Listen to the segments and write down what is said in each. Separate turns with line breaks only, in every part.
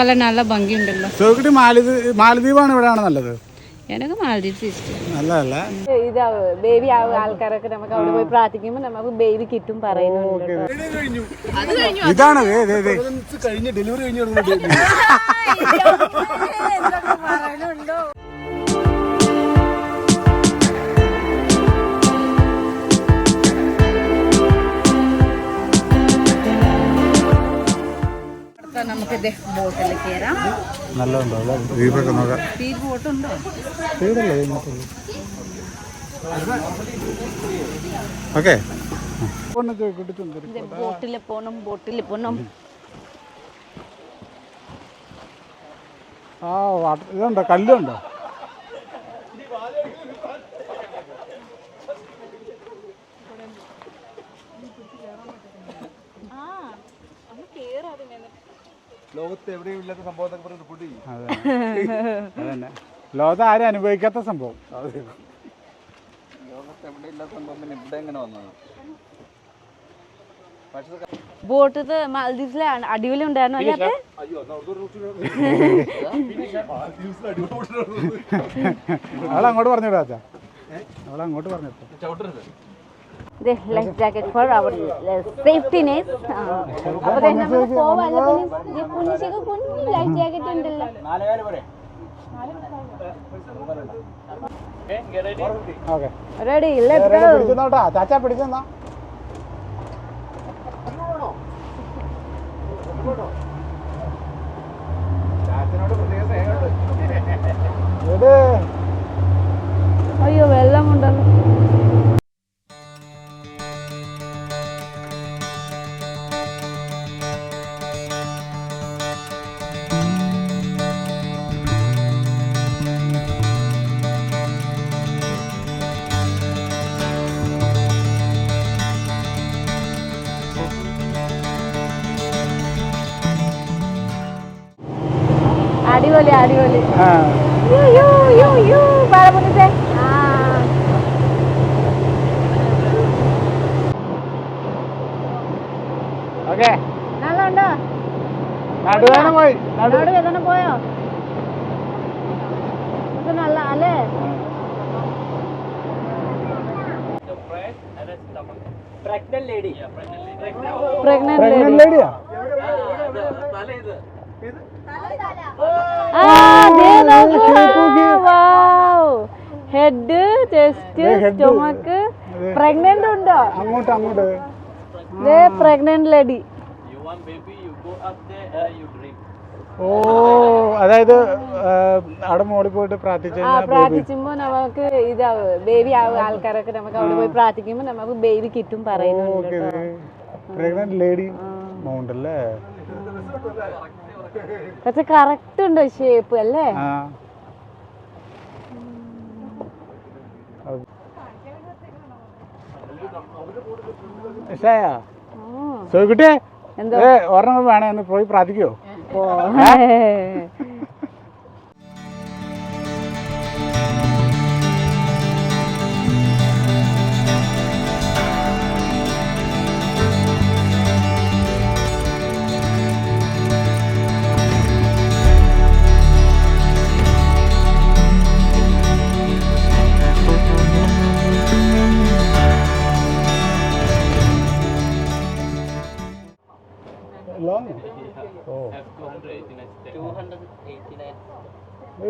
കല നല്ല ഭംഗിയുണ്ടല്ലോ.
സോക്കിട്ട് മാലദ്വീപ് മാലദ്വീപാണ് ഇവിടെയാണ് നല്ലത്?
എനിക്ക് മാലദ്വീപ്സ് ഇഷ്ടം.
നല്ലതല്ല?
ഇതാ ബേബി ആൾക്കാരൊക്കെ നമുക്ക് അവിടെ പോയി പ്രാർത്ഥിക്കുമ്പോൾ നമുക്ക് ബേബി കിട്ടും പറയുന്നുണ്ട്
ഇതാണ്.
കഴിഞ്ഞ് ഡെലിവറി കഴിഞ്ഞ്
നമുക്ക് ബോട്ടിൽ കയറാം
നല്ലതുണ്ടോ? അല്ലേ? ദ്വീപൊക്കെ നോക്കാം.
സ്പീഡ് ബോട്ടുണ്ടോ?
ഇതിനകത്തുള്ളൂ. ഓക്കെ.
ബോട്ടിൽ പോണം ബോട്ടിൽ പോണം.
ആ വാട്ടർ ഇതുണ്ടോ? കല്ലുണ്ടോ?
ലോകത്ത് എവിടെയും ഇല്ലാത്ത സംഭവത്തൊക്കെ പറഞ്ഞ് റിപ്പോർട്ട് ചെയ്യും.
അതെ. അതന്നെ. ലോകത്ത് ആരും അനുഭവിക്കാത്ത സംഭവം.
ലോകത്ത് എവിടെ ഇല്ലാത്ത സംഭവം പിന്നെ ഇവിടെ എങ്ങനെ വന്നത്? പക്ഷേ
ബോട്ട് മാലദ്വീപ്സിലെ അടിപൊളി ഉണ്ടായിരുന്നു അല്ലേ
അവളങ്ങോട്ട് പറഞ്ഞിടാ അച്ഛാ. അവളങ്ങോട്ട്
ദേ life jacket for our safetiness അപ്പൊ ദേ നമുക്ക് പോവാല്ല പിന്നെ കുഞ്ഞിച്ചൊക്കെ കുഞ്ഞു ലൈഫ് ജാക്കറ്റ് ഉണ്ടല്ലോ. റെഡി
പിടിച്ചെന്നോട്ടാ. ചാച്ചാ പിടിച്ചെന്നാ. ഓക്കെ.
അടിപൊളി ഉണ്ടോ
നടുവേന പോയി? നടു.
അവിടെ വേദന പോയോ? നല്ല അല്ലേ? പ്രഗ്നന്റ്
പ്രഗ്നന്റ് ലേഡിയാ
ഹെഡ് ചെസ്റ്റ്. സ്റ്റൊമക്ക്. പ്രഗ്നന്റ് ഉണ്ടോ?
അങ്ങോട്ട് അങ്ങോട്ട്.
ദേ പ്രഗ്നന്റ് ലേഡി
ഓ അതായത് അവിടെ മോളിൽ പോയിട്ട് പ്രാർത്ഥിച്ചു
ആ പ്രാർത്ഥിക്കുമ്പോ നമുക്ക് ഇതാ ബേബി ആൾക്കാരൊക്കെ നമുക്ക് അവിടെ പോയി പ്രാർത്ഥിക്കുമ്പോ നമുക്ക് ബേബി കിട്ടും പറയുന്നുണ്ട്.
പ്രഗ്നന്റ് ലേഡി മൗണ്ട് അല്ലേ
പക്ഷെ കറക്റ്റ് ഉണ്ട് ഷേപ്പ് അല്ലേ? എന്തോ?
ഒരെണ്ണം വേണേ ഒന്ന് പോയി പ്രാർത്ഥിക്കോ?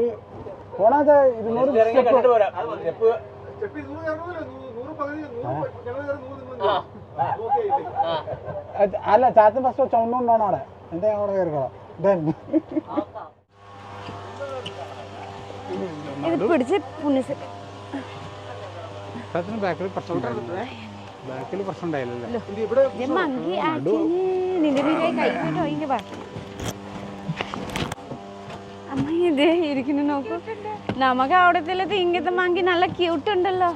ഈ പോണാച്ച ഇരുന്നൂറ് അല്ല? ചാത്തൻ ഫസ്റ്റ് ചുമന്നുകൊണ്ടാണ് അവിടെ? എന്നിട്ട് ഞാൻ അവിടെ കയറിക്കോളാം.
ഇത് പിടിച്ച് പുണ്യസ്
ചാത്തന് ബാക്കിൽ പ്രശ്നം ബാക്കിൽ പ്രശ്നം ഉണ്ടായില്ലല്ലേ.
മങ്കി ആക്ച്വലി നിന്റെ കൈ ഇങ്ങ വാ. അമ്മ ഇതേ ഇരിക്കുന്നു നോക്കൂ. നമുക്ക് അവിടത്തെ ഇങ്ങനത്തെ മാങ്കി നല്ല ക്യൂട്ട് ഉണ്ടല്ലോ.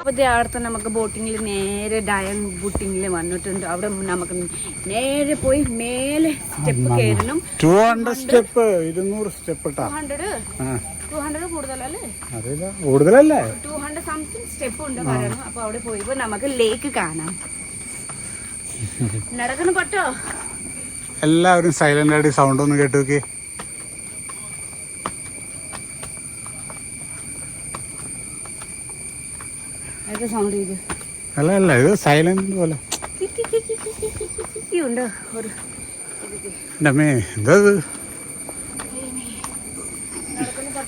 അപ്പോൾ അടുത്ത നമുക്ക് ബോട്ടിങ്ങിൽ നേരെ ഡയങ് ബോട്ടിങ്ങിൽ വന്നിട്ടുണ്ട്. അവിടെ നമുക്ക് നേരെ പോയി മേലെ സ്റ്റെപ്പ് കയറണം.
ടു ഹൺഡ്രഡ് സ്റ്റെപ്പ് ഇരുന്നൂറ് step
two hundred two hundred കൂടുതലല്ലേ?
കൂടുതലല്ലേ?
ടു ഹൺഡ്രഡ് സംതിങ് സ്റ്റെപ്പ് ഉണ്ട് പറയണം. അപ്പൊ അവിടെ പോയി നമുക്ക് ലേക്ക് കാണാം.
എല്ലാവരും സൈലന്റ് ആയിട്ട് സൗണ്ട് ഒന്ന് കേട്ടു നോക്കി അല്ല അല്ല ഇത് സൈലന്റ് പോലെ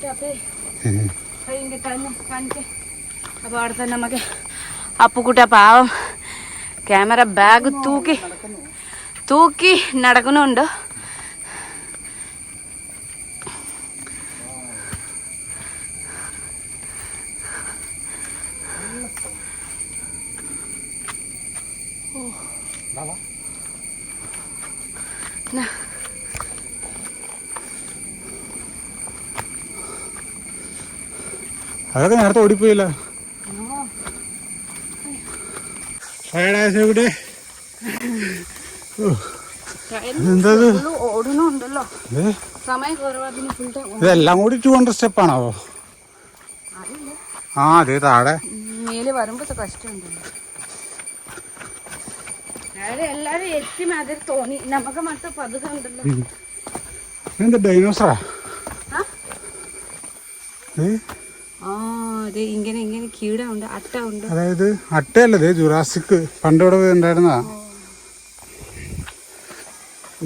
അപ്പൊ എന്താ അവിടെ തന്നെ നമുക്ക് അപ്പുക്കുട്ടിയ പാവം ക്യാമറ ബാഗ് തൂക്കി തൂക്കി നടക്കുന്നുണ്ട്.
അതൊക്കെ നേരത്തെ ഓടിപ്പോയില്ല ഇവിടെ എന്താ ഇത്?
ഓടുന്നുണ്ടല്ലോ
ഇത്
സമയം കുറവാതിന് ഫുൾ ടൈം
ഇതെല്ലാം കൂടി ടു ഹൺഡ്രഡ് സ്റ്റെപ്പ് ആണോ? ആ അതെ താഴെ. എന്താ ഡൈനോസറാ? ഏ?
ഇങ്ങനെ ഇങ്ങനെ കീട ഉണ്ട് അട്ട ഉണ്ട്
അതായത് അട്ടയല്ലേ ഇത് ജുറാസിക്. പണ്ട് ഇവിടെ ഉണ്ടായിരുന്നതാ.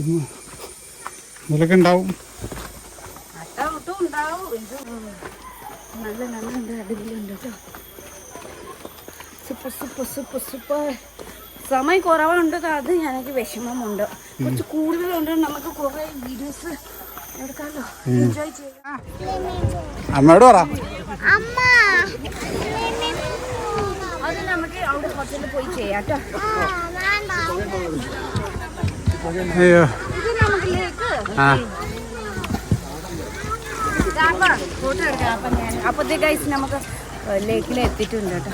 ഇത് ഇതിലൊക്കെ ഉണ്ടാവും.
അട്ട ഒട്ടും ഉണ്ടാവും. ഇത് നല്ല നല്ല ഉണ്ട് അടിപൊളിയുണ്ട് കേട്ടോ സൂപ്പർ സൂപ്പർ സൂപ്പർ സൂപ്പർ. സമയം കുറവുണ്ട് അത് ഞാനൊക്കെ വിഷമമുണ്ട്. കുറച്ച് കൂടുതലുണ്ട് നമുക്ക് കുറേ വീഡിയോസ്
അമ്മയോട് പറ.
അത് നമുക്ക് അവിടെ കുറച്ചുകൂടി പോയി ചെയ്യാം
അയ്യോ.
ഫോട്ടോ എടുക്കാം. അപ്പം ഞാൻ അപ്പോഴത്തെ ഗൈസ് നമുക്ക് ലേക്കിൽ എത്തിയിട്ടുണ്ട് കേട്ടോ.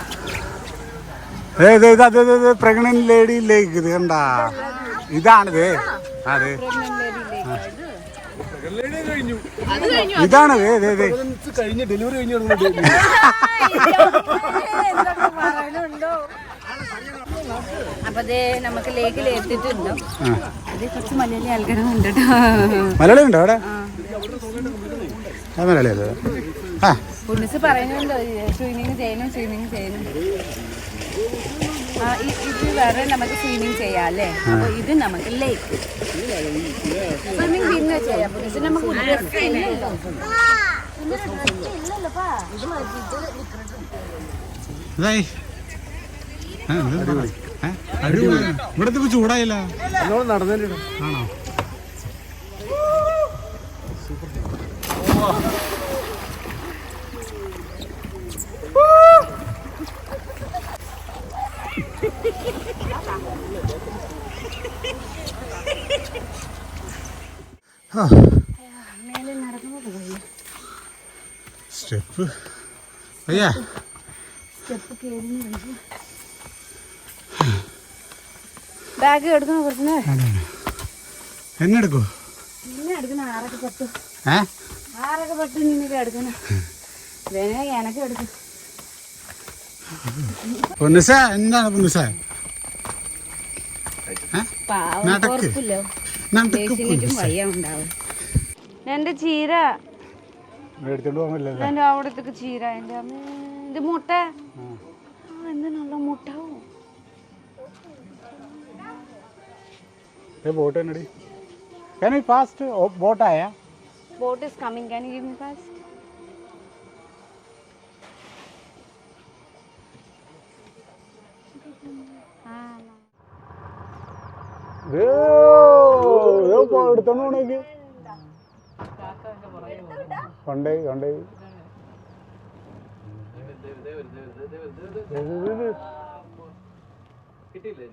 പ്രഗ്നന്റ് ലേഡി ലേക്ക് ഇത് കണ്ടാ. ഇതാണിത്. അതെ. ഏത്
കഴിഞ്ഞ്. ഡെലിവറി കഴിഞ്ഞ്
അപ്പൊ ദേ നമുക്ക് ലേക്കിൽ എത്തിയിട്ടുണ്ട്.
ആ.
അത് കുറച്ച് മലയാളി ആൾക്കാരുണ്ട് കേട്ടോ.
മലയാളി ഉണ്ടോ അവിടെ? മലയാളി ആ.
പുണ്യസ് പറയുന്നുണ്ടോ സ്വിമ്മിങ് ചെയ്യണം സ്വിമ്മിങ് ചെയ്യണം. ഇത് വേറെ നമുക്ക് സ്വിമ്മിങ് ചെയ്യാം അല്ലേ അപ്പൊ ഇത് നമുക്ക് ലേക്ക് സ്വിമ്മിങ് പിന്നെ ചെയ്യാം നമുക്ക് ഇല്ലല്ലോ പിന്നെ. ഡ്രസ് ഇല്ലല്ലോപ്പാ ഇത് മറ്റേ
ഇതായി ആ, ഇത് പറ. ഏ? അടിപൊളി ഇവിടത്തെ ഇപ്പൊ ചൂടായില്ല
എന്നോട് നടന്നേണ്ടി
ആണോ
മേലെ നടക്കുന്നത് പോയി
സ്റ്റെപ്പ്. അയ്യാ.
ബാഗ് എടുക്കണോ കുറച്ച്
എന്നെ എടുക്കോ?
ആറൊക്കെ പത്ത്. ആറൊക്കെ പത്ത് നിനക്ക് എടുക്കുന്ന വേണേ എനക്ക് എടുക്കും.
പൊന്നുസ എന്താണ് പൊന്നുസ?
എന്റെ ചീര എന്റെ അവിടത്തേക്ക് ചീര എന്റെ അമ്മ ഇത് മുട്ട എന്താ നല്ല മുട്ടാവും
ബോട്ട് എന്നടി Can we fast? Oh, boat आया.
Boat is coming. Can you give me fast? Good.
എടുത്തോണ്ട് പോണേക്ക് കൊണ്ടേ കൊണ്ടേ.
കിട്ടിയില്ലേ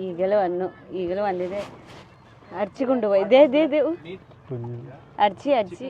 ഈഗൾ വന്നു. ഈഗൾ വന്നിട്ട് അടിച്ചു കൊണ്ടുപോയി. ഇതേ ഇതേ ഇതേ. അടിച്ച് അടിച്ച്.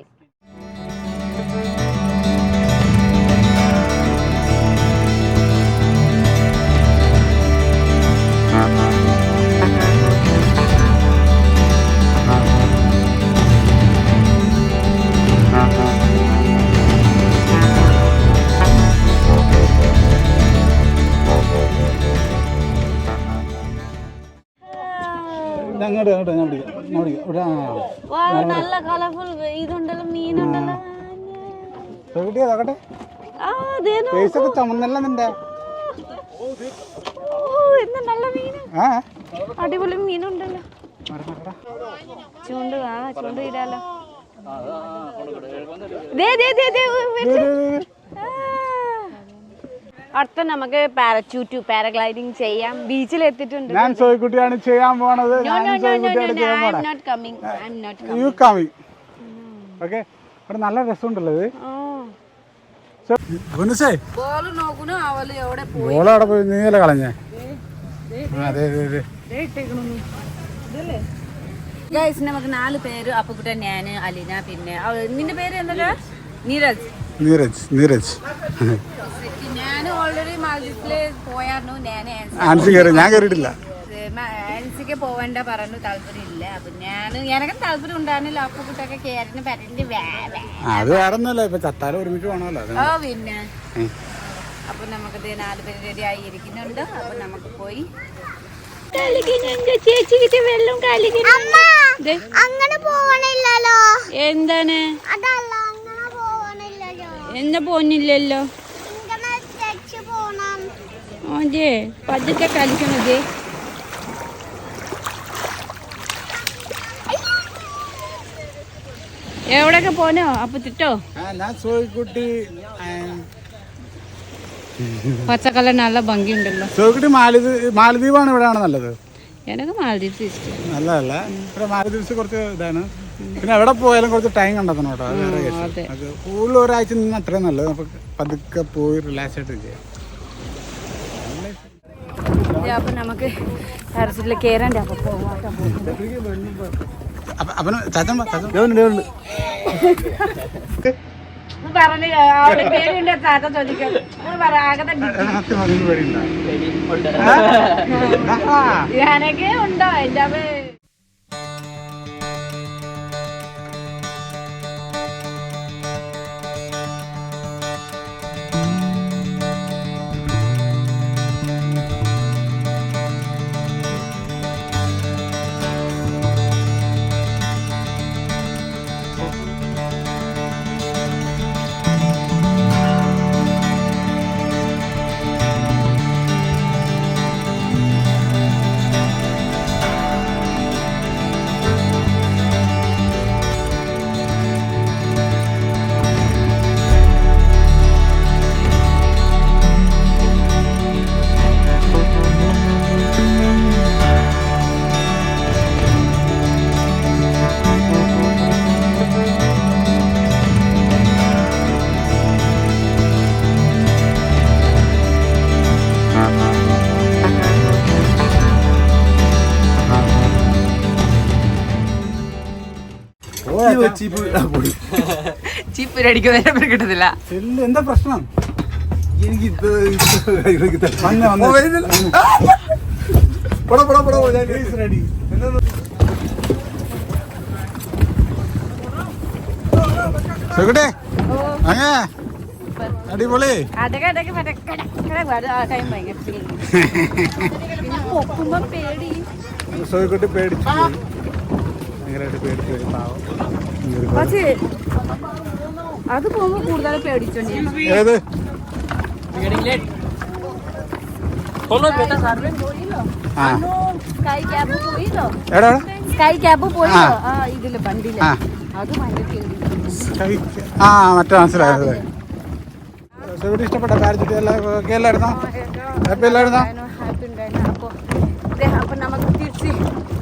അങ്ങോട്ട് ഞാൻ പിടിക്കാം ഞാൻ പിടിക്കാം. ഇവിടെ
നല്ല കളർഫുൾ ഇതുണ്ടല്ലോ മീനുണ്ടല്ലോ. ആ. അതേനോ
ഫേസ് ഒക്കെ ചുമന്നല്ല നിന്റെ?
ഓ എന്ത് നല്ല
മീൻ
അടിപൊളി മീനുണ്ടല്ലോ. ചൂണ്ട് ആ ചൂണ്ട് ഇടാലോ. ദേ ദേ ദേ ദേ ഉ,
ദേ,
വെച്ച്.
ദേ, ദേ, ദേ.
ആ. അടുത്ത നമുക്ക് പാരച്യൂട്ട് പാരഗ്ലൈഡിംഗ് ചെയ്യാം. ബീച്ചിൽ എത്തിയിട്ടുണ്ട്
ഞാൻ സോയിക്കുട്ടിയാണ് ചെയ്യാൻ പോണത്. ഞാൻ യു കമി ഓക്കെ ഇവിടെ നല്ല രസമുണ്ടല്ലോ ഇത്. ഗുനസേ
ബോൾ
അവിടെ പോയി നീല കളഞ്ഞേ. അതെ അതെ അതെ
ഗൈസ് നമുക്ക് നാല് പേര് അപ്പുക്കുട്ടൻ ഞാൻ അലീന പിന്നെ നിന്റെ പേര് എന്താ? നീരജ്.
നീരജ് നീരജ്. ആൻസി കയറി ഞാൻ കയറിയിട്ടില്ല
ആൻസിക്ക് പോവേണ്ട പറഞ്ഞു അപ്പൊ ഞാൻ താല്പര്യം ഉണ്ടായിരുന്നില്ല.
അത് വേറെ ഇപ്പൊ ചത്താലും ഒരുമിച്ച്
ഓ പിന്നെ. അപ്പൊ നമുക്ക് നാല് പേര് റെഡി ആയിരിക്കുന്നുണ്ട്. അപ്പൊ നമുക്ക് പോയി. വെള്ളം
അങ്ങനെ പോവണില്ലല്ലോ.
എന്താണ്?
അതല്ല.
എന്താ പോന്നില്ലല്ലോ. ഓന്റെ പതുക്കെ കളിക്കണത് എവിടെയൊക്കെ പോനോ അപ്പൊ തിട്ടോ? പച്ചക്കല്ല നല്ല ഭംഗിയുണ്ടല്ലോ.
സോയിക്കുട്ടി മാലദ്വീപ് മാലദ്വീപാണ് ഇവിടെയാണ് നല്ലത്.
എനിക്ക് മാലദ്വീപ്സ് ഇഷ്ടം.
നല്ലതല്ല? ഇവിടെ മാലദ്വീപ്സ് കുറച്ച് ഇതാണ്. പിന്നെ എവിടെ പോയാലും കുറച്ച് ടൈം കണ്ടെത്തണം കേട്ടോ അത് വേറെ കൂടുതൽ ഒരാഴ്ച നിന്ന് അത്രയും നല്ലത്. നമുക്ക് പതുക്കെ പോയി റിലാക്സ് ആയിട്ട് ചെയ്യാം.
അപ്പൊ നമുക്ക് പാരസൂട്ടിൽ കേറണ്ടേ? അപ്പൊ പോവാട്ടോ.
അപ്പ- അപ്പന് ചാച്ചൻ വാ, ചാച്ചൻ വാ.
പറഞ്ഞു അവളുടെ പേരുണ്ട് താത്ത ചോദിക്കാം. പറ ആകെ. ഞാനൊക്കെ ഉണ്ടോ? എന്റെ ചീപ്പ് അടിക്കുന്നതിനെ കിട്ടത്തില്ല.
എന്താ പ്രശ്നം? എനിക്ക്. സോയിക്കുട്ടി അങ്ങേ? അടിപൊളി.
അതൊക്കെ അതൊക്കെ മറ്റേ കിടക്കണ പാട്. ആ ടൈം ഭയങ്കര പേടി. പിന്നെ പൊക്കുമ്പോ പേടി.
സോയിക്കുട്ടി പേടിച്ചു. ഭയങ്കരമായിട്ട് പേടിച്ചു പാവം.
പക്ഷേ അത് പോകുമ്പോ കൂടുതൽ പേടിച്ചോണ്ട്
ആ. മറ്റേ മനസ്സിലായത്. സോയിക്കുട്ടി ഇഷ്ടപ്പെട്ട കാര്യം ഓക്കെ അല്ലായിരുന്നോ? ഹാപ്പി അല്ലായിരുന്നോ?
ഹാപ്പി ഉണ്ടായിരുന്നു. അപ്പൊ നമുക്ക് തിരിച്ച്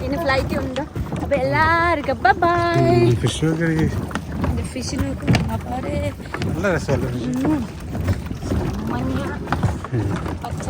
ഇനി ഫ്ലൈറ്റ് ഉണ്ട്? അപ്പൊ എല്ലാവർക്കും
ഫിഷ് നല്ല രസമല്ലേ
പച്ച